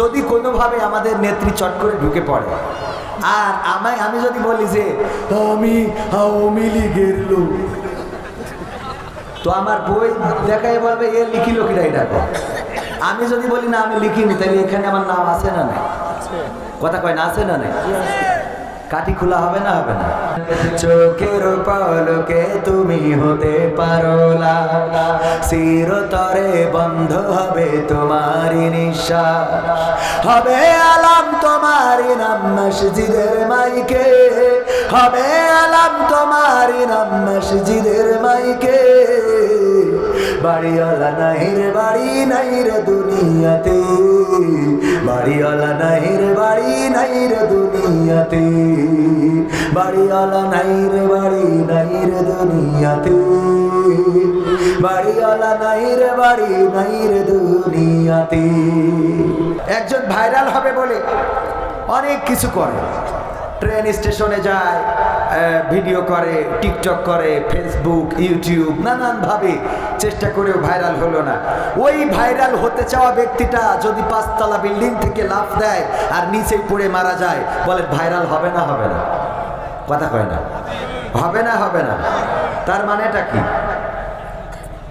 যদি কোনোভাবে আমাদের নেত্রী চট করে ঢুকে পড়ে, আর আমায়, আমি যদি বলি যে আমি আওয়ামী লীগের লোক। তো আমার বই দেখায় বলবে, এ লিখি লোকের এটা আমি যদি বলি, না, আমি লিখিনি, তাহলে এখানে আমার নাম আছে না নাই? কথা কয়, না আছে না নাই? কাটি খোলা হবে না হবে না? চোখের পলকে তুমি হতে পারো চিরতরে বন্ধ হবে তোমারই নিঃশ্বাস। হবে আলাম তোমারই নাম মসজিদের মাইকে। হবে আলাম তোমারই নাম মসজিদের মাইকে। বাড়িওয়ালা নাই রে, বাড়ি নাই রে দুনিয়াতে। বাড়িওয়ালা নাই রে বাড়ি নাই রে দুনিয়াতে। বাড়িওয়ালা নাই রে বাড়ি নাই রে দুনিয়াতে। বাড়িওয়ালা নাই রে বাড়ি নাই রে দুনিয়াতে। একজন ভাইরাল হবে বলে অনেক কিছু করে। ট্রেন স্টেশনে যায় ভিডিও করে, টিকটক করে, ফেসবুক, ইউটিউব, নানানভাবে চেষ্টা করেও ভাইরাল হলো না। ওই ভাইরাল হতে চাওয়া ব্যক্তিটা যদি পাঁচতলা বিল্ডিং থেকে লাফ দেয় আর নিচেই পড়ে মারা যায় বলে ভাইরাল হবে না হবে না? কথা কয় না। হবে না হবে না। তার মানেটা কি?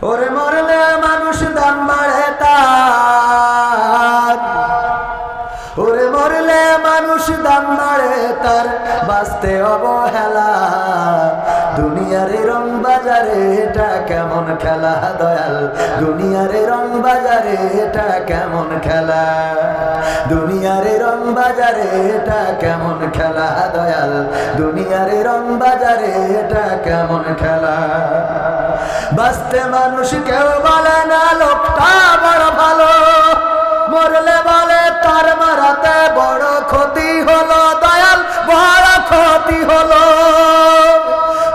ওরে মরলে মানুষ দাম বাড়ে তার দাম বাড়ে তার বাঁচতে অবহেলা। রং বাজারে, এটা কেমন খেলা দয়াল? রং বাজারে, এটা কেমন খেলা? রং বাজারে, এটা কেমন খেলা দয়াল? রং বাজারে, এটা কেমন খেলা? বাঁচতে মানুষ কেউ বলে না, লোকটা বড় ভালো। মরলে বলে তার মারাতে বড় ক্ষতি। ক্ষতি হলো।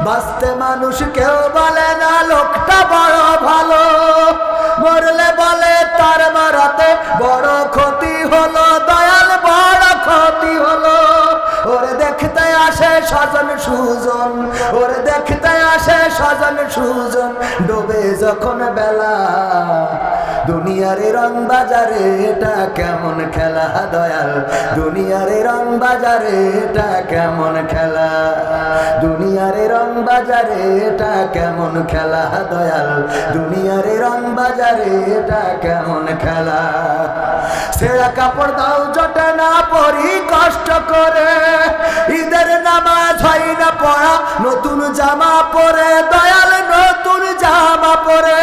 বাঁচতে মানুষ কেউ বলে না, লোকটা বড় ভালো। মরলে বলে তার মারাতে বড় ক্ষতি হলো, দয়াল বড় ক্ষতি হলো। ওরে দেখতে আসে স্বজন সুজন, ওরে দেখতে আসে স্বজন সুজন, ডোবে যখন বেলা। দুনিয়ারে রং বাজারে এটা কেমন খেলা, দয়াল? দুনিয়ারে রং বাজারে এটা কেমন খেলা? দুনিয়ারে রং বাজারে এটা কেমন খেলা, দয়াল? দুনিয়ারে রং বাজারে এটা কেমন খেলা? সেরা কাপড় দাও, জটে না পরি, কষ্ট করে। ঈদের নামাজ হয় না পড়া, নতুন জামা পরে, দয়াল, নতুন জামা পরে।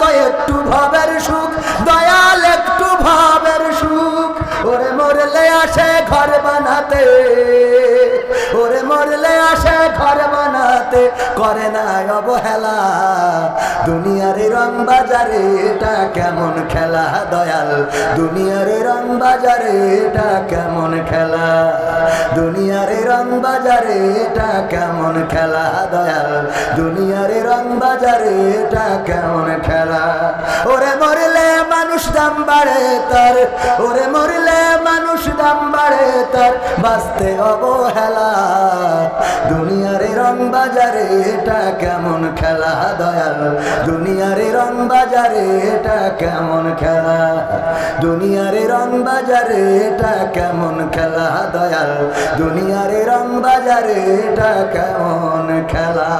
তো একটু ভাবের সুখ দয়াল একটু ভাবের সুখ। ওরে মরলে আসে ঘর বানাতে। ওরে মরলে আসে ঘর বানাতে, করে না অবহেলা। দুনিয়ারে রং বাজারে এটা কেমন খেলা, দয়াল? দুনিয়ারে রং বাজারে এটা কেমন খেলা? দুনিয়ারে রং বাজারে এটা কেমন খেলা, দয়াল? দুনিয়ারে রং বাজারে এটা কেমন খেলা? ওরে মরলে মানুষ দাম বাড়ে তার, ওরে মরলে মানুষ দাম বাড়ে তার, বাঁচতে অবহেলা। দুনিয়ারে রং বাজারে এটা কেমন খেলা? দয়াল। দুনিয়ারে রং বাজারে এটা কেমন খেলা? দুনিয়ারে রং বাজারে এটা কেমন খেলা? দয়াল। দুনিয়ারে রং বাজারে এটা কেমন খেলা?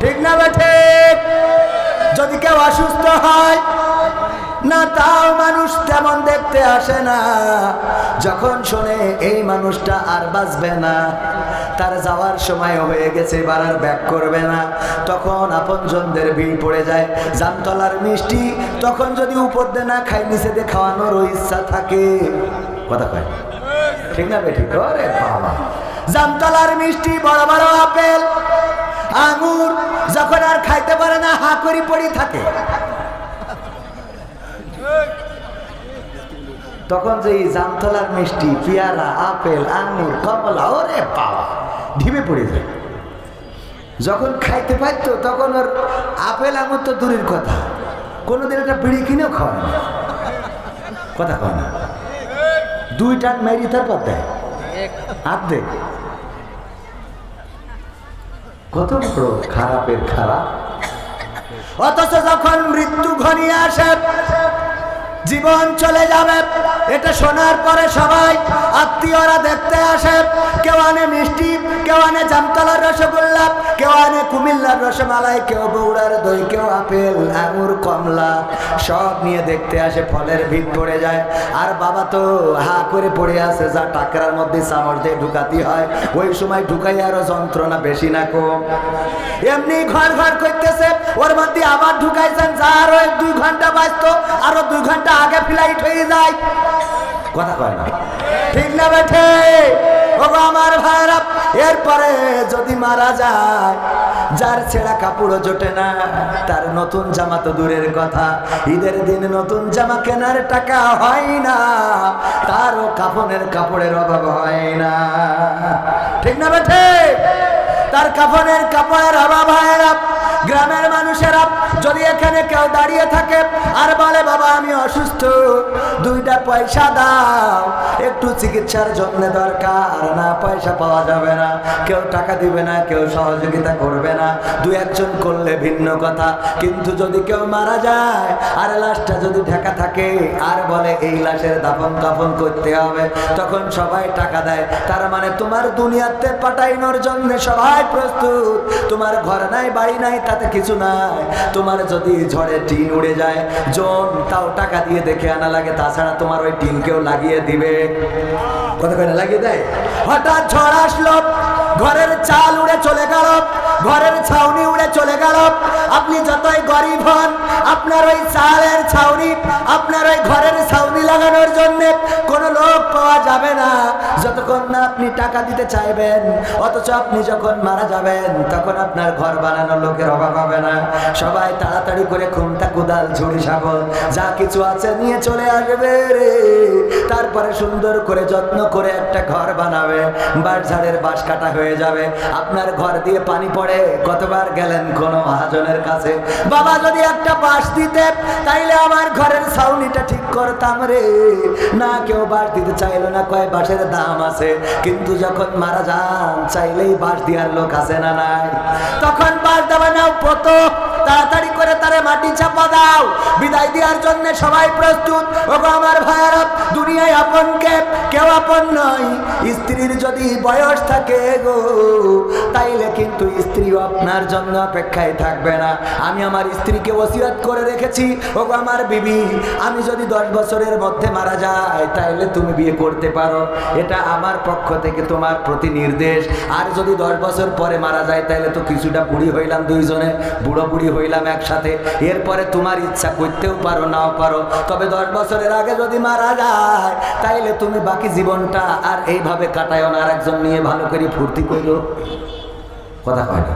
ঠিক না বা ঠিক? যদি কেউ অসুস্থ হয় না, তাও মানুষ তেমন দেখতে আসে না। যখন শোনে এই মানুষটা আর বাঁচবে না, তার যাওয়ার সময় হয়ে গেছে, এবার আর ব্যাক করবে না। তখন আপনজনদের ভিড় পড়ে যায়, জামতলার মিষ্টি, তখন যদি উপর দিয়ে না খাই নিচে দিয়ে খাওয়ানোরও ইচ্ছা থাকে। কথা কয়? ঠিক না বেঠিক? ওরে বাবা। জামতলার মিষ্টি বড় বড় আপেল, আঙুর, যখন আর খাইতে পারে না হা করি পড়ি থাকে। তখন যে এই জামতলার মিষ্টি, পেয়ারা, আপেল, আঙুর, কমলা, ওরে বাবা, ঢিমে পড়ে যায়। যখন খাইতে পারতো, তখন ওর আপেল আঙুর তো দূরের কথা। কোনোদিন একটা বিড়ি কিনেও খাওয়ায় না। কথা কয় না। দুই টান মেরি তারপর দেয়। হাত দে। কত বড় খারাপের খারাপ। অথচ যখন মৃত্যু ঘনিয়ে আসে জীবন চলে যাবে। এটা শোনার পরে সবাই আত্মীয়রা দেখতে আসে। কেউ আনে মিষ্টি, কেউ আনে জামতলার রসগোল্লা, কেউ আনে কুমিল্লার রসমালাই, কেউ বৌড়ার দই, কেউ আপেল, আঙুর, কমলা, সব নিয়ে দেখতে আসে, ফলের ভিড় পড়ে যায়। আর বাবা তো হা করে পড়ে আছে, যা টাকরার মধ্যে চামচ দিয়ে ঢুকাতে হয়। ওই সময় ঢুকাই আরও যন্ত্রণা বেশি না কম। এমনি ঘর ঘর করতেছে, ওর মধ্যে আবার ঢুকাইছেন যা আরও দুই ঘণ্টা বাঁচতো, আরও দুই ঘণ্টা আগে ফ্লাইট হয়ে যায়। কথা কয় না। ঠিক না বেঠে? আমার ভাইরা, এরপরে যদি মারা যায়, যার ছেঁড়া কাপড়ও জোটে না, তার নতুন জামা তো দূরের কথা। ঈদের দিন নতুন জামা কেনার টাকা হয় না, তারও কাফনের কাপড়ের অভাব হয় না। ঠিক না বেঠে? তার কাফনের কাপড়ের অভাব হয় না। গ্রামের মানুষেরা, যদি এখানে কেউ দাঁড়িয়ে থাকে, আর বলে, বাবা, আমি অসুস্থ, দুইটা পয়সা দাও, একটু চিকিৎসার জন্য দরকার না, পয়সা পাওয়া যাবে না, কেউ টাকা দিবে না, কেউ সহযোগিতা করবে না দু একজন করলে ভিন্ন কথা, কিন্তু যদি কেউ মারা যায়, আর লাশটা যদি ঢাকা থাকে, আর বলে, এই লাশের দাফন কাফন করতে হবে, তখন সবাই টাকা দেয়। তার মানে তোমার দুনিয়াতে পাঠাইনোর জন্য সবাই প্রস্তুত। তোমার ঘর নাই, বাড়ি নাই তাতে কিছু নাই। তোমার যদি ঝড়ে টিন উড়ে যায়, জন, তাও টাকা দিয়ে দেখে আনা লাগে। তাছাড়া তোমার ওই টিনকেও লাগিয়ে দিবে। লাগিয়ে দেয়। হঠাৎ ঝড় আসলো, ঘরের চাল উড়ে চলে গেল, ঘরের ছাউনি উড়ে চলে গেল। আপনি যতই গরিব হন, আপনার ওই চালের ছাউনি, আপনার ওই ঘরের ছাউনি লাগানোর জন্য কোনো লোক পাওয়া যাবে না। যতক্ষণ না আপনি টাকা দিতে চাইবেন, অথচ আপনি যখন মারা যাবেন, তখন আপনার ঘর বানানোর লোকের অভাব হবে না। সবাই তাড়াতাড়ি করে খুমটা কুদাল, ঝুড়ি শাবল যা কিছু আছে নিয়ে চলে আসবে রে। তারপরে সুন্দর করে যত্ন করে একটা ঘর বানাবে বাঁশ ঝাড়ের বাঁশ কাটা হয়ে যাবে। আপনার ঘর দিয়ে পানি পড়ে, কতবার গেলেন কোনো মহাজনের কাছে? বাবা, যদি একটা বাঁশ দিতে, তাইলে আমার ঘরের ছাউনিটা ঠিক করতাম রে। না, কেউ বাঁশ দিতে চাইলো না, কয় বাঁশের দাম আছে। কিন্তু যখন মারা যান, চাইলেই বাঁশ দেওয়ার লোক আছে না নাই? তখন বাঁশ দেওয়া নাও পতো তাড়াতাড়ি করে তারে মাটি চাপা দাও। বিদায় দেওয়ার জন্য সবাই প্রস্তুত। ওগো আমার ভাইয়ারা, দুনিয়ায় আপনকে কেউ আপন নয়। স্ত্রীর যদি বয়স থাকে গো, তাইলে কিন্তু স্ত্রীও আপনার জন্য অপেক্ষায় থাকবে না। আমি আমার স্ত্রীকে ওসিয়ত করে রেখেছি। ওগো আমার বিবি, আমি যদি দশ বছরের মধ্যে মারা যাই, তাইলে তুমি বিয়ে করতে পারো। এটা আমার পক্ষ থেকে তোমার প্রতি নির্দেশ। আর যদি দশ বছর পরে মারা যায়, তাইলে তো কিছুটা বুড়ি হইলাম দুইজনে। বুড়ো বুড়ি হইলাম একসাথে। এরপরে তোমার ইচ্ছা করতেও পারো, নাও পারো। তবে দশ বছরের আগে যদি মারা যায়, তাইলে তুমি বাকি জীবনটা আর এইভাবে কাটায় না। আর একজন নিয়ে ভালো করে ফুর্তি করল। কথা কয় না।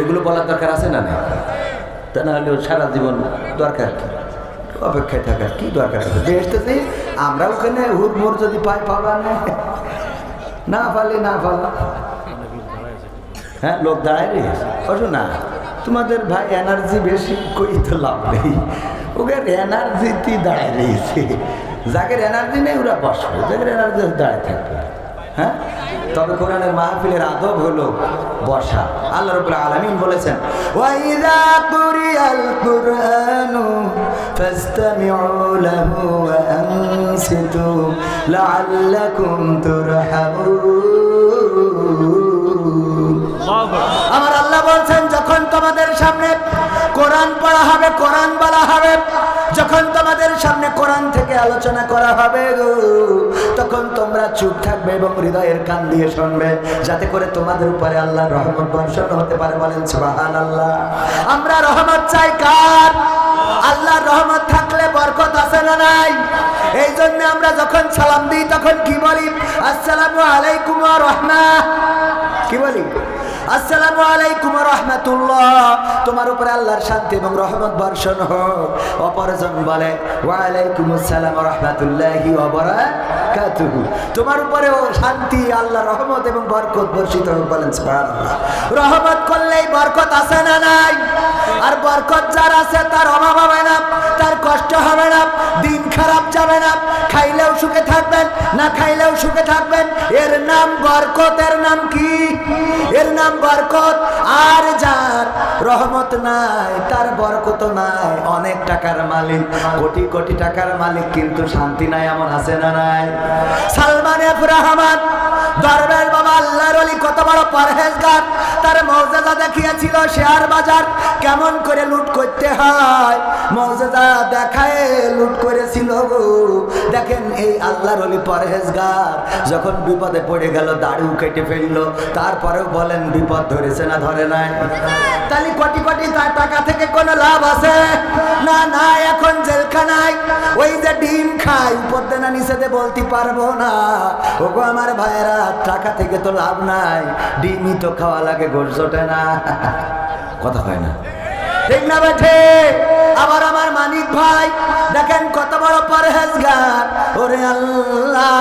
এগুলো বলার দরকার আছে না না তা না হলেও সারা জীবন দরকার কি? অপেক্ষায় থাকার কি দরকার আছে? বেসতেছি আমরা ওখানে হুড়মুড় যদি পাই পাবা না। না পারলে না পারলাম। হ্যাঁ লোক দাঁড়ায় রে না। তোমাদের ভাই এনার্জি বেশি কই তো লাভ নেই। ওদের এনার্জিতে দাঁড়ায় রয়েছে। যাদের এনার্জি নেই ওরা বসবে যাদের এনার্জি দাঁড়ায় থাকবে। হ্যাঁ? তবে কোরআনের মাহফিলের আদব হলো বসা। আল্লাহ রবুল্লা আলমিন বলেছেন ওয়াইদা কুরিয়াল কুরআনু আমার আল্লাহ তোমাদের সামনে কোরআন পড়া হবে, কোরআন বলা হবে। যখন তোমাদের সামনে কোরআন থেকে আলোচনা করা হবে তখন তোমরা চুপ থাকবে এবং হৃদয়ের কান দিয়ে শুনবে, যাতে করে তোমাদের উপরে আল্লাহর রহমত বর্ষণ হতে পারে। বলেন সুবহান আল্লাহ আমরা রহমত চাই কার? আল্লাহর রহমত থাকলে বরকত আছে না নাই? এই জন্য আমরা যখন সালাম দিই, তখন কি বলি? আসসালামু আলাইকুম রাহমা কি বলি? আসসালামু আলাইকুম রাহমাতুল্লাহ। তোমার উপরে আল্লাহর শান্তি এবং রহমত বর্ষণ হোক। অপরজন বলে, ওয়া আলাইকুম আসসালাম রাহমাতুল্লাহি ওয়া বারাকাতুহু। তোমার উপরেও শান্তি, আল্লাহর রহমত এবং বরকত বর্ষিত হোক বলেন সুবহানাল্লাহ। রহমত করলেই বরকত আছে না নাই? আর বরকত যার আছে তার অভাব হবে না, তার কষ্ট হবে না, দিন খারাপ যাবে না। খাইলেও সুখে থাকবেন, না খাইলেও সুখে থাকবেন। এর নাম বরকত, এর নাম কি? এর নাম বরকত। আর যার রহমত নাই, তার বরকত নাই, অনেক টাকার মালিক, কোটি কোটি টাকার মালিক, কিন্তু শান্তি নাই, এমন আছে না নাই? সালমান এফ রহমান অলি কত বড় পরহেজগার। তার মৌজাদা দেখিয়েছিল শেয়ার বাজার। কেমন করে লুট করতে হয়? মৌজাদা দেখায়, লুট করেছিল দেখেন এই আল্লাহর অলি পরহেজগার যখন বিপদে পড়ে গেল দাড়ু কেটে ফেলল। তারপরেও বলেন, বিপদ ধরেছে না ধরে নাই? তাহলে কোটি কোটি টাকা থেকে কোনো লাভ আছে? না না, এখন জেলখানায়। ওই যে ডিম খাই উপর দেনা নিষেধে বলতে পারব না। ওগো আমার ভাইয়েরা, টাকা থেকে তো লাভ নাই। ডিমই তো খাওয়া লাগে গোস জোটে না। কথা হয় না। ঠিক না বেঠে? আবার আমার মানিক ভাই দেখেন কত বড় পরহেজগার। ওরে আল্লাহ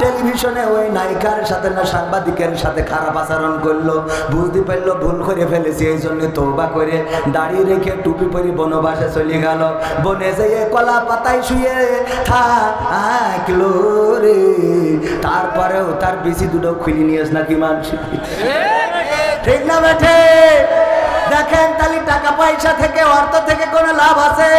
টেলিভিশনে ওই নায়িকার সাথে না সাংবাদিকের সাথে খারাপ আচরণ করল বুঝতে পারল ভুল করে ফেলেছি এই জন্য তৌবা করে দাড়ি রেখে টুপি পরি বনবাসে চলে গেল। বনে যেয়ে কলা পাতায় শুয়ে থাকল রে। তারপরেও তার বেশি দুটো খুলি নিয়েছ নাকি মানুষ ঠিক না বেঠে? দেখেন তাহলে টাকা পয়সা থেকে, অর্থ থেকে কোনো লাভ আছে?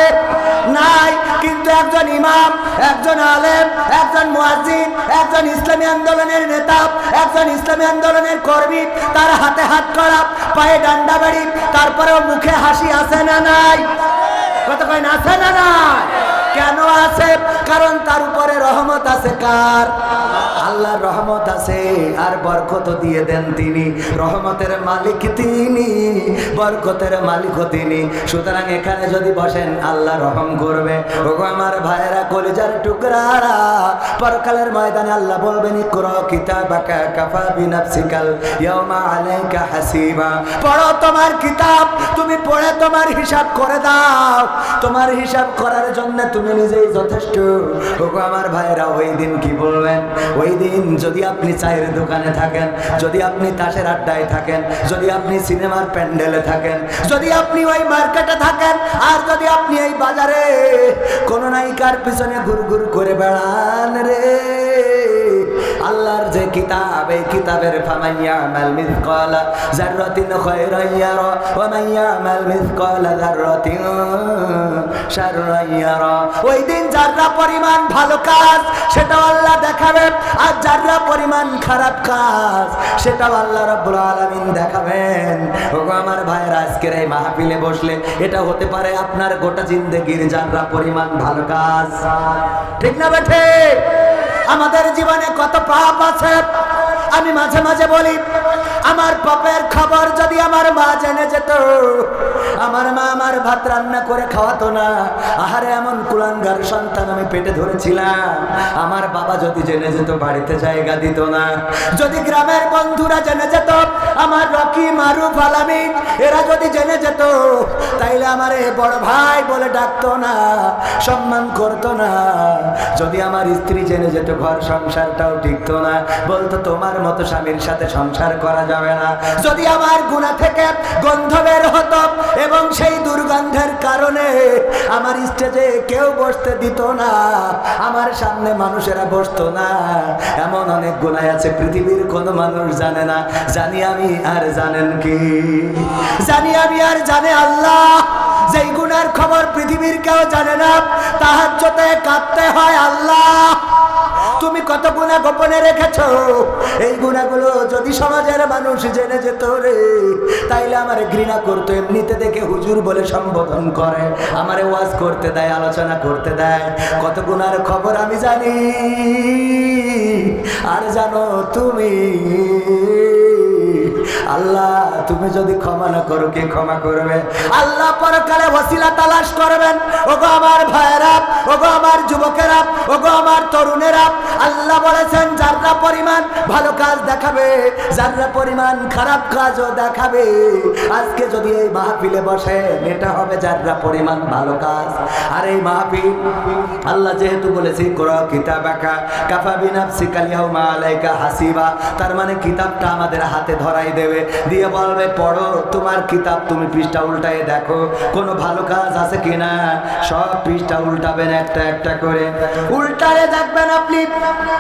নাই, কিন্তু একজন ইমাম, একজন আলেম, একজন মুয়াজিন একজন ইসলামী আন্দোলনের নেতা, একজন ইসলামী আন্দোলনের কর্মী, তার হাতে হাত করা, পায়ে ডান্ডা বাড়ি, তারপরেও মুখে হাসি আছে না নাই? কত কয় না আছে না নাই? কেন আছে? কারণ তার উপরে রহমত আছে কার? আল্লাহর রহমত আছে। আর বরকত দিয়ে দেন তিনি। রহমতের মালিক তিনি। বরকতের মালিক তিনি। সুতরাং এখানে যদি বসেন, আল্লাহ রহম করবে। ওগো আমার ভাইয়েরা, কলিজার টুকরারা, পরকালের ময়দানে আল্লাহ বলবেন, ইকরা কিতাবাকা কাফা বিনাফসিকাল ইয়াউমা আলাইকা হাসিবা। পড়ো তোমার কিতাব, তুমি পড়ে তোমার হিসাব করে দাও। তোমার হিসাব করার জন্য তুমি নিজেই যথেষ্ট। ওগো আমার ভাইরা ওই দিন কি বলবেন? ওই দিন যদি আপনি চায়ের দোকানে থাকেন, যদি আপনি তাসের আড্ডায় থাকেন, যদি আপনি সিনেমার প্যান্ডেলে থাকেন, যদি আপনি ওই মার্কেটে থাকেন, আর যদি আপনি এই বাজারে কোনো নায়িকার পিছনে ঘুর ঘুর করে বেড়ান রে। কিতাব এই কিতাবের ফামাইয়া মাল মিসকালা জাররাতিন খায়রান ইয়ারা ওয়া মান ইয়ামাল মিসকালা জাররাতিন শাররান ইয়ারা পরিমাণ ভালো কাজ, সেটাও আল্লাহ দেখাবে। আর যাররা পরিমাণ খারাপ কাজ, সেটাও আল্লাহ রাব্বুল আলামিন দেখাবেন। ওগো আমার ভাইয়ের, আজকের এই মাহফিলে বসলে এটা হতে পারে আপনার গোটা জিন্দেগির যাররা পরিমাণ ভালো কাজ। ঠিক না বেঠে? আমাদের জীবনে কত পাপ আছে? আমি মাঝে মাঝে বলি, আমার পাপের খবর যদি আমার মা জেনে যেত, আমার মা আমার ভাত রান্না করে খাওয়াতো না। আহারে, এমন কুলাঙ্গার সন্তান আমি পেটে ধরেছিলাম। আমার বাবা যদি জেনে যেত, বাড়িতে জায়গা দিত না। যদি গ্রামের বন্ধুরা জেনে যেত, আমার রকি, মারু আলামিন এরা যদি জেনে যেত, তাইলে আমার বড় ভাই বলে ডাকতো না, সম্মান করতো না। যদি আমার স্ত্রী জেনে যেত ঘর সংসারটাও টিকতো না। বলতো, তোমার মতো স্বামীর সাথে সংসার করা যাবে না। যদি আমার গুণা থেকে গন্ধ বের হতো এবং সেই দুর্গন্ধের কারণে আমার স্টেজে কেউ বসতে দিত না, আমার সামনে মানুষেরা বসতো না। এমন অনেক গুণায় আছে, পৃথিবীর কোনো মানুষ জানে না। জানি আমি আর জানেন কি? জানি আমি আর জানে আল্লাহ। যেই গুণার খবর পৃথিবীর কেউ জানে না তাহার কাঁদতে হয় কত গুণা গোপনে রেখেছ? এই গুণাগুলো যদি সমাজের মানুষ জেনে যেত রে, তাইলে আমার ঘৃণা করতো। এমনিতে দেখে হুজুর বলে সম্বোধন করে। আমারে ওয়াজ করতে দেয়, আলোচনা করতে দেয়। কত গুণার খবর আমি জানি। আর জানো তুমি আল্লাহ, তুমি যদি ক্ষমা না করো, কে ক্ষমা করবে? আল্লাহ পরকালে ওসিলা তালাশ করবেন। ওগো আমার ভাইয়েরা, ওগো আমার যুবকেরা, ওগো আমার তরুণেরা, আল্লাহ বলেছেন, যাররা পরিমাণ ভালো কাজ দেখাবে, যাররা পরিমাণ খারাপ কাজও দেখাবে, আজকে যদি এই মাহফিলে বসে, এটা হবে যাররা পরিমাণ ভালো কাজ। আর এই মাহফিল, আল্লাহ যেহেতু বলেছি কোরআ কিতাব একা কাফা বিনাফসি কালিয়াও মা আলাইকা হাসিবা, তার মানে কিতাবটা আমাদের হাতে ধরাই দেবে। দিয়ে বলবে পড়ো তোমার কিতাব তুমি পৃষ্ঠা উল্টায় দেখো কোনো ভালো কাজ আছে কিনা? সব পৃষ্ঠা উল্টাবেন একটা একটা করে। উল্টারে দেখবেন আপনি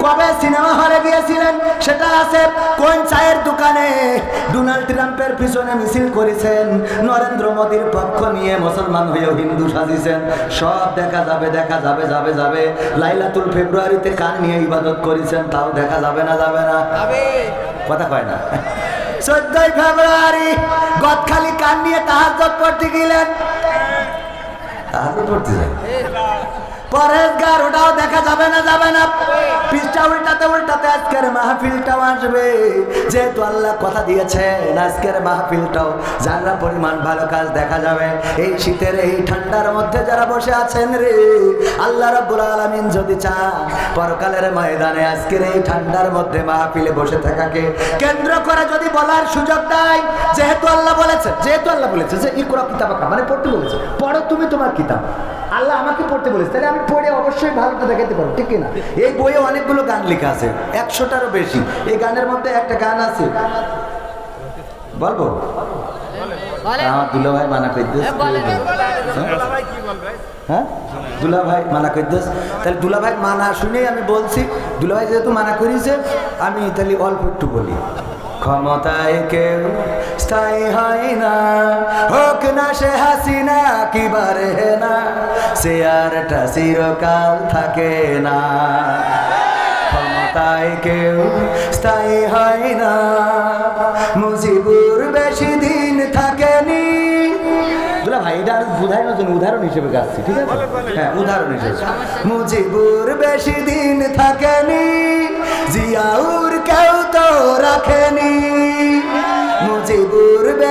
কবে সিনেমা হলে গিয়েছিলেন সেটা আছে কোন চায়ের দোকানে? ডোনাল্ড ট্রাম্পের পিছনে মিছিল করেছেন নরেন্দ্র মোদীর পক্ষ নিয়ে মুসলমান হয়েও হিন্দু সাজিয়েছেন সব দেখা যাবে দেখা যাবে যাবে যাবে। লাইলাতুল ফেব্রুয়ারিতে কান নিয়ে ইবাদত করেছেন তাও দেখা যাবে না যাবে না। কথা কয় না। চোদ্দই ফেব্রুয়ারি গদখালি কান নিয়ে তাহাজ পড়তে গেলেন? পড়তে যায় পরেশগার, ওটাও দেখা যাবে না যাবে না। উল্টাতে উল্টাতে আজকের মাহফিলটাও আসবে। যেহেতু আল্লাহ কথা দিয়েছেন, আজকের মাহফিলটাও যারা পরিমাণ ভালো কাজ দেখা যাবে, এই শীতের, এই ঠান্ডার মধ্যে যারা বসে আছেন রে, আল্লাহ রাব্বুল আলামিন যদি চান, পরকালের ময়দানে আজকের এই ঠান্ডার মধ্যে মাহফিলে বসে থাকাকে কেন্দ্র করে যদি বলার সুযোগ দেয়, যেহেতু আল্লাহ বলেছে, যেহেতু আল্লাহ বলেছে যে, ইকরা কিতাবাকা মানে পড়তে বলেছে, পড়ো তুমি তোমার কিতাব। আল্লাহ আমাকে পড়তে বলেছে। তাহলে আমি পড়ে অবশ্যই ভালোটা দেখাতে পারব ঠিক না এই বইয়ে অনেকগুলো গান লেখা আছে একশোটারও বেশি। এই গানের মধ্যে একটা গান আছে। বলব? আমার দুলা ভাই মানা করতেছে হ্যাঁ? দুলা ভাই মানা করতেছ তাহলে দুলা ভাই মানা শুনেই আমি বলছি দুলা ভাই যেহেতু মানা করিছে আমি তাহলে অল্প একটু বলি। ক্ষমতায় কেউ স্থায়ী হয় না। হোক না সে হাসিনা কি বারে না সে আরটা চিরকাল থাকে না। ক্ষমতায় কেউ স্থায়ী হয় না। মুজিবুর বেশি দিন থাকেনি। দুলা ভাই এটা বুঝাই নতুন উদাহরণ হিসেবে গাচ্ছি ঠিক আছে? হ্যাঁ উদাহরণ হিসেবে। মুজিবুর বেশি দিন থাকেনি। জিয়াউর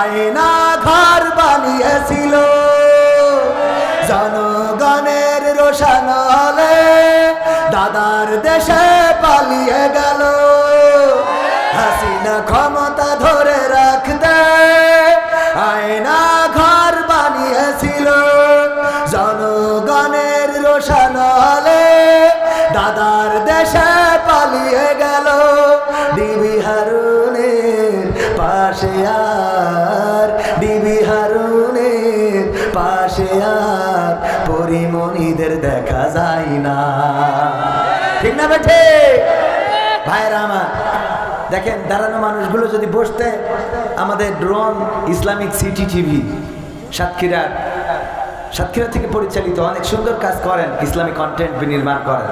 আয়না ঘর বানিয়েছিল। জনগণের রোশন হলে দাদার দেশে পালিয়ে গেল। না। ঠিক না বেঠে? ভাইরা আমার, দেখেন দাঁড়ানো মানুষগুলো যদি বসতে, আমাদের drone Islamic city TV, Satkhira Satkhira থেকে পরিচালিত, অনেক সুন্দর কাজ করেন, ইসলামিক কন্টেন্ট নির্মাণ করেন।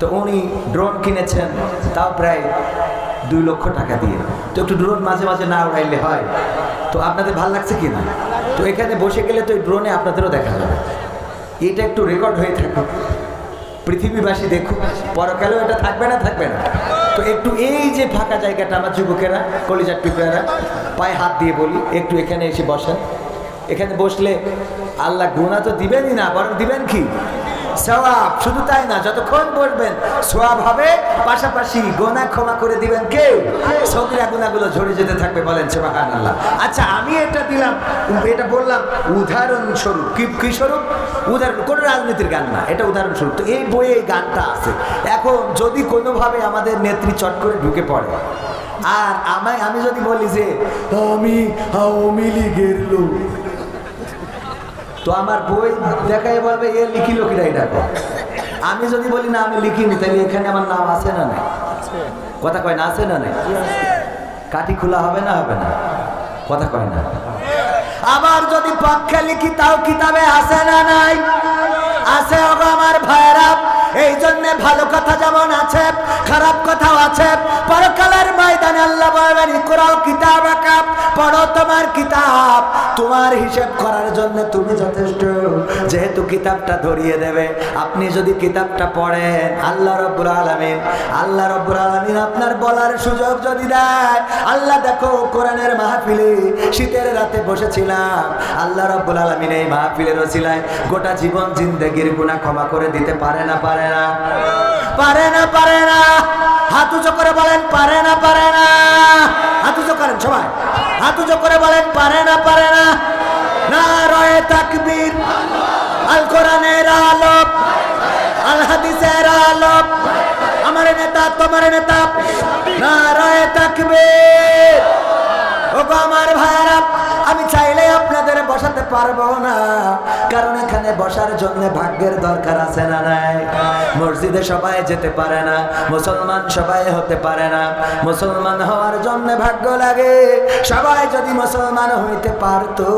তো উনি ড্রোন কিনেছেন, তাও প্রায় দুই লক্ষ টাকা দিয়ে। তো একটু ড্রোন মাঝে মাঝে না উড়াইলে হয়। তো আপনাদের ভালো লাগছে কি না? তো এখানে বসে গেলে তো এই ড্রোনে আপনাদেরও দেখা যাবে। এটা একটু রেকর্ড হয়ে থাকুক। পৃথিবীবাসী দেখুক, পরকালেও এটা থাকবে না থাকবে না। তো একটু এই যে ফাঁকা জায়গাটা আমার যুবকেরা, কলিজার টুকরারা, পায়ে হাত দিয়ে বলি, একটু এখানে এসে বসেন। এখানে বসলে আল্লাহ গুণা তো দিবেনই না, বরং দিবেন কি? সওয়াব, শুধু তাই না, যতক্ষণ বসবেন সোয়াব হবে, পাশাপাশি গোনা ক্ষমা করে দিবেন কেউ। সগিরা গুনাগুলো ঝরে যেতে থাকবে বলেন সুবহান আল্লাহ আচ্ছা আমি এটা দিলাম, এটা বললাম, উদাহরণস্বরূপ, কি কি স্বরূপ? উদাহরণ, কোনো রাজনীতির গান না, এটা উদাহরণস্বরূপ। তো এই বইয়ে এই গানটা আছে। এখন যদি কোনোভাবে আমাদের নেত্রী চট করে ঢুকে পড়ে, আর আমায় আমি যদি বলি যে, আমি আওয়ামী লীগের লোক তো আমার বই দেখাই বলবে, এ লিখিল কিনা এটা। আমি যদি বলি, না, আমি লিখিনি, তাহলে এখানে আমার নাম আছে না নাই? কথা কয় না, আছে না নাই? কাঠি খোলা হবে না হবে না? কথা কয় না। আবার যদি পক্ষে লিখি, তাও কিতাবে আছে না নাই? আছে আমার ভাইরা এই জন্য ভালো কথা যেমন আছে, খারাপ কথাও আছে। পরকালের ময়দানে আল্লাহ বলবেন, ইকরাও কিতাব পড়ো তোমার কিতাব। তোমার হিসেব করার জন্য তুমি যথেষ্ট। যেহেতু কিতাবটা ধরিয়ে দেবে, আপনি যদি কিতাবটা পড়েন, আল্লাহ রব্বুল আলামিন, আল্লাহ রব্বুল আলামিন আপনার বলার সুযোগ যদি দেয়, আল্লাহ দেখো কোরআনের মাহফিলে শীতের রাতে বসেছিলাম, আল্লাহ রব্বুল আলামিন এই মাহফিলের ওসিলায় গোটা জীবন জিন্দেগির গুনাহ ক্ষমা করে দিতে পারে না পারে না? পারে না পারে না। হাত উঁচু করে বলেন, পারে না পারে না। হাত উঁচু করেন সবাই। হাত উঁচু করে বলেন, পারে না পারে না। না রয়ে তাকবীর, আল কোরআনের আলোক, আল হাদিসের আলোক। আমার নেতা, তোমার নেতা। না রয়ে তাকবীর। ওগো আমার ভাইরা, আমি চাইলে আপনাদের বসাতে পারব না। কারণ এখানে বসার জন্য ভাগ্যের দরকার আছে না নাই? মসজিদে সবাই যেতে পারে না, মুসলমান সবাই হতে পারে না। মুসলমান হওয়ার জন্য ভাগ্য লাগে। সবাই যদি মুসলমান হইতে পারতো,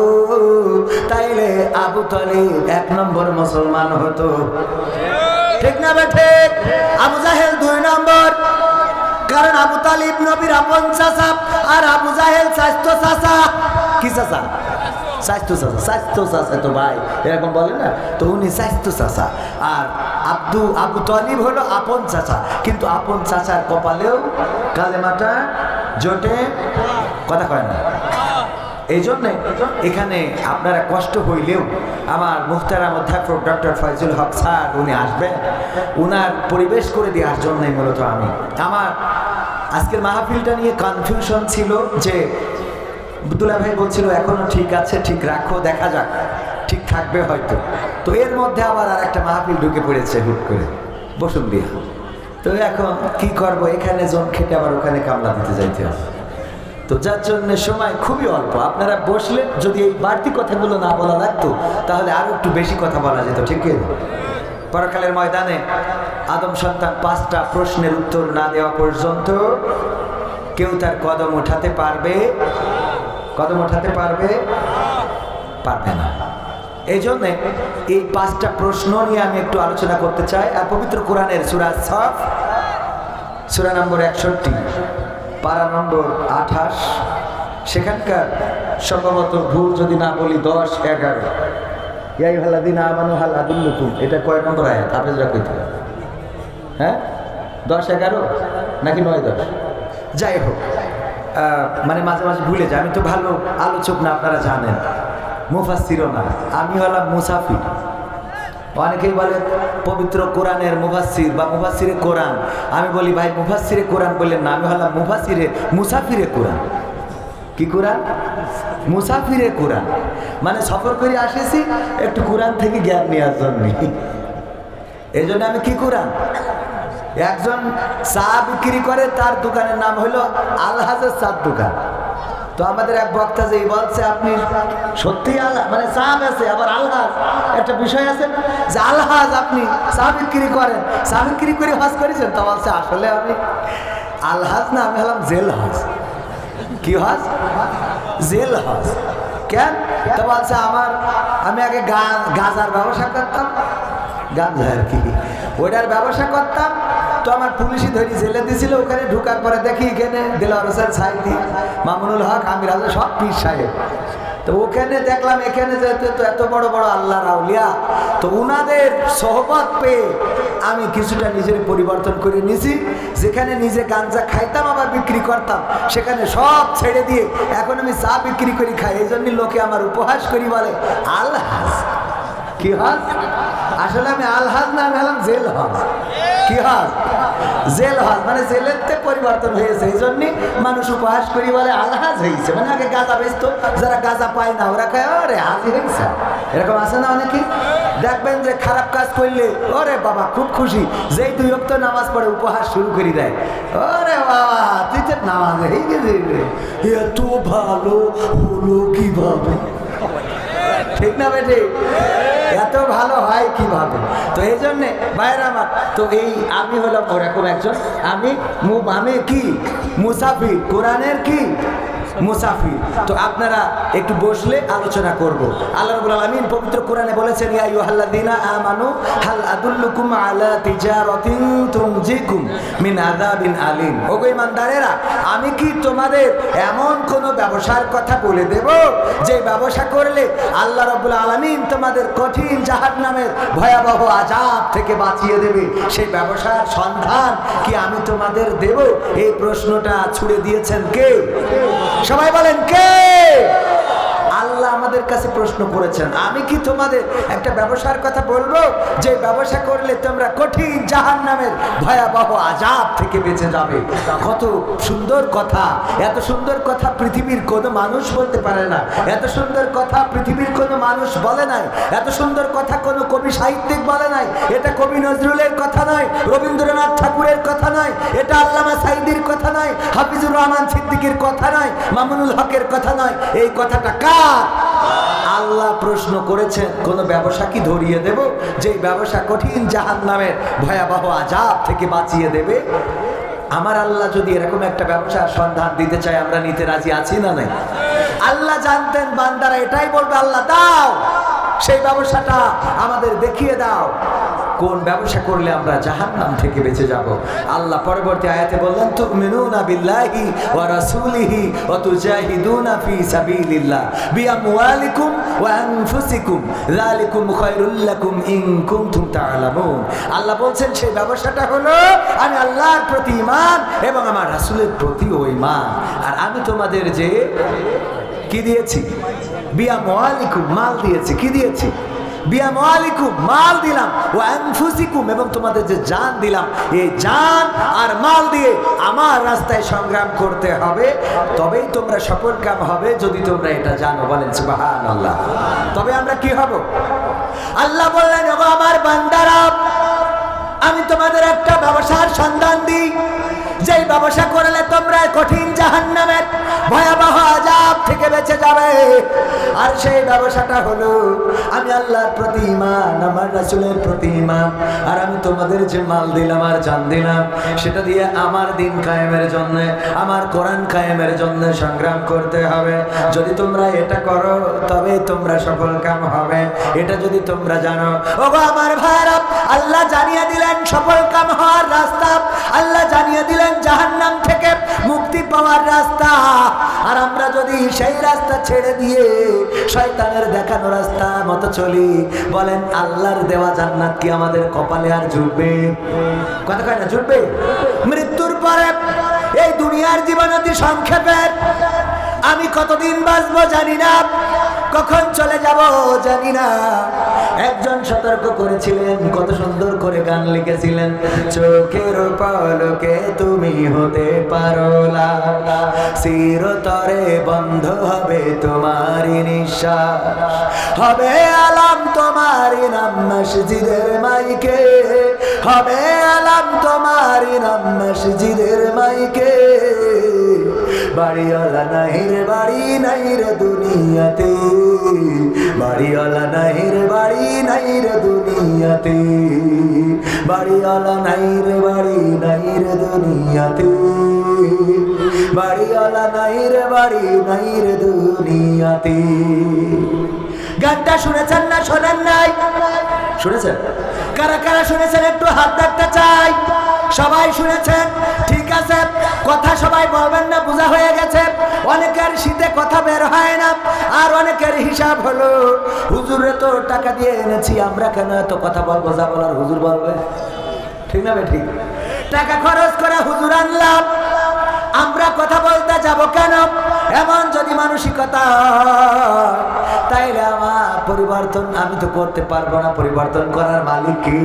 তাইলে আবু তলিব এক নম্বর মুসলমান হতো। ঠিক না বেঠে আবু জাহেল দুই নম্বর। কারণ আবু তালিব নবীর আপন চাচা আর আবু জাহেল স্বাস্থ্য চাচা। কি চাচা? স্বাস্থ্য চাচা স্বাস্থ্য চাচা তো ভাই। এরকম বলে না? তো উনি স্বাস্থ্য চাচা। আর আব্দু, আবু তালিব হলো আপন চাচা। কিন্তু আপন চাচার কপালেও কালেমাটা জোটে। কথা কয় না? এই জন্যে এখানে আপনারা কষ্ট হইলেও আমার মুখতারাম অধ্যাপক ডক্টর ফয়জুল হক স্যার, উনি আসবেন। উনার পরিবেশ করে দেওয়ার জন্যই মূলত আমি। আমার আজকের মাহফিলটা নিয়ে কনফিউশন ছিল যে দুলা ভাই বলছিল, এখনও ঠিক আছে, ঠিক রাখো, দেখা যাক, ঠিক থাকবে হয়তো। তো এর মধ্যে আবার আর একটা মাহফিল ঢুকে পড়েছে হুট করে, বসুন দিয়া। তো এখন কি করব? এখানে জন খেটে আবার ওখানে কামলা দিতে যাইতে হবে। তো যার জন্য সময় খুবই অল্প। আপনারা বসলে যদি এই বাড়তি কথাগুলো না বলা লাগতো, তাহলে আরও একটু বেশি কথা বলা যেত, ঠিক কি? পরকালের ময়দানে আদম সন্তান পাঁচটা প্রশ্নের উত্তর না দেওয়া পর্যন্ত কেউ তার কদম উঠাতে পারবে? কদম উঠাতে পারবে? পারবে না। এই জন্য এই পাঁচটা প্রশ্ন নিয়ে আমি একটু আলোচনা করতে চাই আর পবিত্র কোরআনের সুরা সফ, সুরা নম্বর একষট্টি, পারা নম্বর আঠাশ। সেখানকার সম্ভবত ভুল যদি না বলি দশ, এগারো। এটা কয় নম্বর আয়াত? হাফেজরা কইতে হ্যাঁ? দশ, এগারো? নাকি নয়, দশ? যাই হোক মানে মাঝে মাঝে ভুলে যায়। আমি তো ভালো আলোচক না, আপনারা জানেন। মুফাসিরও না। আমি হলাম মুসাফির। অনেকেই বলে পবিত্র কোরআনের মুফাসির বা মুফাসিরে কোরআন। আমি বলি, ভাই মুফাসিরে কোরআন বললেন না। আমি হলাম মুফাসিরে মুসাফিরে কোরআন। কি কোরআন? মুসাফিরে কোরআন। মানে সফর করে আসেছি একটু কোরআন থেকে জ্ঞান নেওয়ার জন্য। এই জন্য আমি কি কোরআন? একজন চা বিক্রি করে, তার দোকানের নাম হলো আলহাজের চার দোকান। তো আমাদের এক বক্তা যে বলছে, আপনি সত্যি আল্লাহ মানে চা বেছে আবার আলহাজ। একটা বিষয় আছে যে আলহাজ আপনি চা বিক্রি করেন। চা বিক্রি করে হজ করেছেন? তো বলছে, আসলে আমি আলহাজ না, আমি হলাম জেল হজ। কি হজ? জেল হজ। কেন? তো বলছে আমার, আমি আগে গাঁজার ব্যবসা করতাম। গাঁজা আর কি? ওইটার ব্যবসা করতাম। তো আমার পুলিশই ধরি জেলে দিয়েছিল, ওখানে ঢুকার পরে দেখি এখানে দিলার হোসেন সাইদি, মামুনুল হক, আমির সব পীর সাহেব। তো ওখানে দেখলাম, এখানে যেতে তো এত বড় বড় আল্লাহ রাউলিয়া তো উনাদের সহবত পেয়ে আমি কিছুটা নিজের পরিবর্তন করে নিয়েছি যেখানে নিজে গাঞ্জা খাইতাম, আবার বিক্রি করতাম, সেখানে সব ছেড়ে দিয়ে এখন আমি চা বিক্রি করি খাই। এই জন্য লোকে আমার উপহাস করি বলে আল্লাহ কি হজ আসলে আমি আলহাজ না হলাম জেল হজ কি হজ জেল হজ মানে জেলেতে পরিবর্তন হয়েছে, এই জন্যে মানুষ উপহাস করি বলে আলহাজ হয়েছে। মানে আগে গাঁজা বেচতো, যারা গাঁজা পায় না, ওরা কয় ওরে হাজি হয়েছে। এরকম আছে না অনেকে? দেখবেন যে খারাপ কাজ করলে, ওরে বাবা, খুব খুশি। যেই দুই অক্ত নামাজ পড়ে, উপহাস শুরু করে দেয়। ওরে বাবা, তুই তো নামাজ হয়ে গেছে। এত ভালো হলো কীভাবে? ঠিক না বেটে? এত ভালো হয় কীভাবে? তো এই জন্যে বাইরে আমার, তো এই আমি হলাম ওরকম একজন। আমি আমি কি? মুসাফির। কোরআনের কি? মুসাফির। তো আপনারা একটু বসলে আলোচনা করব। আল্লাহ রাব্বুল আলামিন পবিত্র কোরআনে বলেছেন, ইয়া আইয়ুহাল্লাযীনা আমানু, হাল আদুল্লুকুম আলা তিজারাতিন তুনজিকুম মিন আযাবিন আলিম। ওগো ইমানদারেরা আমি কি তোমাদের এমন কোন ব্যবসার কথা বলে দেব, যে ব্যবসা করলে আল্লাহ রাব্বুল আলামিন তোমাদের কঠিন জাহান্নামের ভয়াবহ আযাব থেকে বাঁচিয়ে দেবে? সেই ব্যবসার সন্ধান কি আমি তোমাদের দেব? এই প্রশ্নটা ছুড়ে দিয়েছেন কে? সবাই বলেন কে? আমাদের কাছে প্রশ্ন করেছেন, আমি কি তোমাদের একটা ব্যবসার কথা বলব? যে ব্যবসা করলে তোমরা কঠিন জাহান নামের ভয়াবহ আজাব থেকে বেঁচে যাবে। কত সুন্দর কথা, এত সুন্দর কথা পৃথিবীর কোনো মানুষ বলতে পারে না। এত সুন্দর কথা পৃথিবীর কোনো মানুষ বলে নাই। এত সুন্দর কথা কোনো কবি সাহিত্যিক বলে নাই। এটা কবি নজরুলের কথা নয়, রবীন্দ্রনাথ ঠাকুরের কথা নয়, এটা আল্লামা সাইদির কথা নয়, হাফিজুর রহমান সিদ্দিকের কথা নয়, মামুনুল হকের কথা নয়। এই কথাটা কার? আল্লাহ প্রশ্ন করেছেন, কোন ব্যবসা কি ধরিয়ে দেব যে ব্যবসা কঠিন জাহান নামের ভয়াবহ আজাব থেকে বাঁচিয়ে দেবে? আমার আল্লাহ যদি এরকম একটা ব্যবসার সন্ধান দিতে চাই আমরা নিতে রাজি আছি না নাই? আল্লাহ জানতেন, বান্দারা এটাই বলবে, আল্লাহ, দাও, সেই ব্যবসাটা আমাদের দেখিয়ে দাও। কোন ব্যবসা করলে আমরা জাহান নাম থেকে বেঁচে যাব? আল্লাহ পরবর্তী আয়াতে বললেন, তুমিনুনা বিল্লাহি ওয়া রাসূলিহি ওয়া তুজাহিদুনা ফি সাবিলিল্লাহ বিআমওয়ালিকুম ওয়া আনফুসিকুম। যালিকুম খায়রুল লাকুম ইন কুনতুম তা'লামুন আল্লাহ বলছেন, সেই ব্যবসাটা হলো আমি আল্লাহর প্রতি ঈমান এবং আমার রাসূলের প্রতিও ঈমান। আর আমি তোমাদের যে কি দিয়েছি? বিয়া মোয়ালিকুম মাল দিয়েছি, কি দিয়েছি? বিয়া মোয়ালিকুম মাল দিলাম ও আনফুসিকুম, এবং তোমাদের যে জান দিলাম, এই জান আর মাল দিয়ে আমার রাস্তায় সংগ্রাম করতে হবে। তবেই তোমরা সফল কাম হবে, যদি তোমরা এটা জানো, বলেন সুবাহান আল্লাহ তবে আমরা কি হব? আল্লাহ বললেন আমার বান্দারা, আমি তোমাদের একটা ব্যবসার সন্ধান দিই। যেই ব্যবসা করলে তোমরা কঠিন জাহান্নামের ভয়াবহ আজাব থেকে বেঁচে যাবে। আর সেই ব্যবসাটা হলো, আমি আল্লাহর প্রতি ইমান আমার রাসূলের প্রতি ইমান আর আমি তোমাদের যে মাল দিলাম আর জান দিলাম, সেটা দিয়ে আমার দিন কায়েমের জন্য, আমার কোরআন কায়েমের জন্য সংগ্রাম করতে হবে। যদি তোমরা এটা করো তবে তোমরা সফল কাম হবে। এটা যদি তোমরা জানো, ওগো আমার ভাইরা আল্লাহ জানিয়ে দিলেন সফল কাম হওয়ার রাস্তা। আল্লাহ জানিয়ে দিলেন জাহান্নাম থেকে মুক্তি পাওয়ার রাস্তা। আর আমরা যদি সেই রাস্তা ছেড়ে দিয়ে শয়তানের দেখানো রাস্তা মতো চলি, বলেন, আল্লাহর দেওয়া জান্নাত কি আমাদের কপালে আর জুটবে কথা কয় না জুটবে মৃত্যুর পরে এই দুনিয়ার জীবন অতি সংক্ষেপের। আমি কতদিন বাঁচবো জানি না। কখন চলে যাব জানি না। একজন সতর্ক করেছিলেন, কত সুন্দর করে গান লিখেছিলেন। চোখের পলকে তুমি হতে পারো চিরতরে বন্ধ হবে তোমারই নিঃশ্বাস। হবে আলাম তোমারই নাম মসজিদের মাইকে। হবে আলাম তোমারই নাম মসজিদের মাইকে। বাড়িওয়ালা নাই রে বাড়ি, নাই রে দুনিয়াতে। বাড়িওয়ালা নাই রে বাড়ি, নাই দুনিয়াতে। বাড়িওয়ালা নাই রে বাড়ি, নাই রে দুনিয়াতে। বাড়িওয়ালা নাই রে বাড়ি, নাই রে দুনিয়াতে। গানটা শুনেছেন না, শোনেন নাই? শুনেছেন? কারা কারা শুনেছেন, একটু হাত চাই। সবাই শুনেছেন ঠিক আছে, কথা সবাই বলবেন না, বোঝা হয়ে গেছে। অনেকের শীতে কথা বের হয় না, আর অনেকের হিসাব হলো, হুজুরে তো টাকা দিয়ে এনেছি, আমরা কেন এত কথা বলব? যা বলার হুজুর বলবে। ঠিক না ঠিক? টাকা খরচ করে হুজুর আনলাম, আমরা কথা বলতে যাব কেন? এমন যদি মানসিকতা তাইলে আমার পরিবর্তন আমি তো করতে পারব না, পরিবর্তন করার মালিক কি?